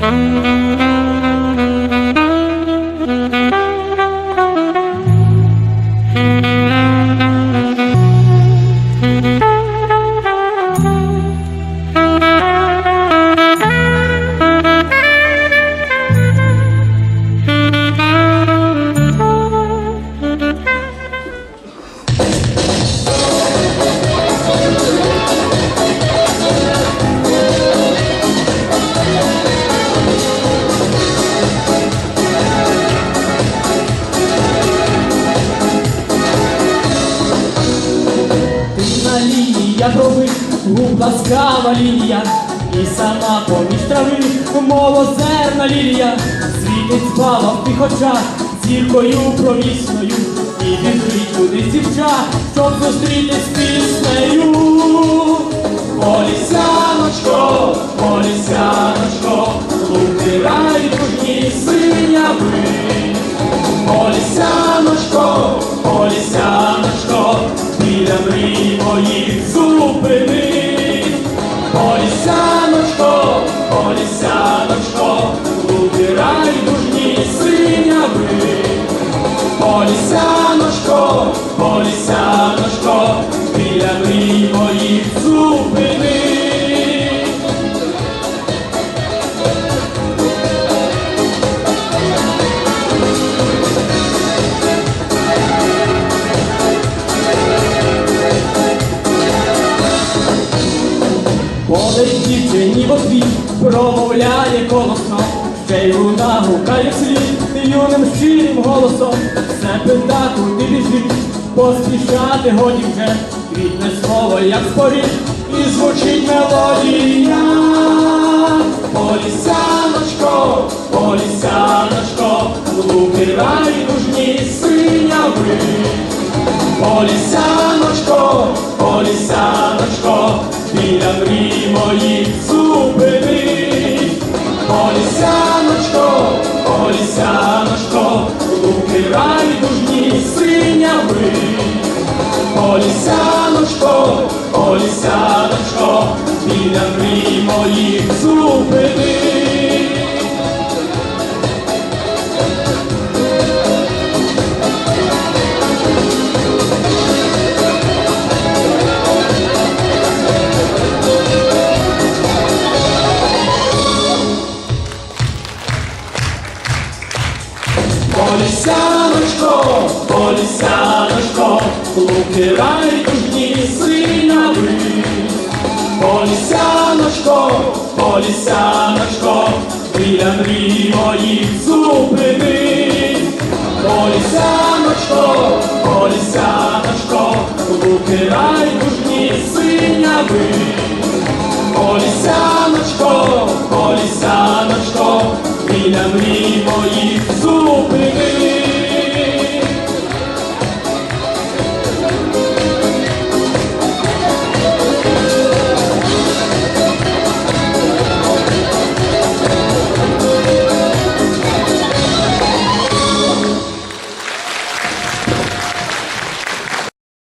Mm-hmm. Трави, губ ласкава лінія, і сама поміж трави, мов озерна лілія, світить спала в тих очах, зіркою провісною, і біжить туди дівча, щоб зустрітись з піснею. Полісяночко, полісяночко, луки райдужні синяви. Полісяночко, полісяночко, біля мрій полісяночко, луки райдужні синяви. Полісяночко, полісяночко, біля моїх зупини. Подать дівчині в отвіт, промовляє голосно, ще й луна гукає слід юним щирим голосом. Все пита, куди біжить, поспішати годі вже, квітне слово, як споріг, і звучить мелодія. Полісяночко, полісяночко, луки райдужні синяви. Полісяночко, полісяночко, біля мрій моїх зупини. Полісяночко, полісяночко, луки райдужні синяви. Полісяночко, полісяночко, біля мрій моїх зупини. Полісяночко, полісяночко, луки райдужні синяви. Полісяночко, полісяночко, біля мрій моїх зупини. Полісяночко, полісяночко, луки райдужні синяви. Полісяночко, полісяночко, біля мрій моїх зупини.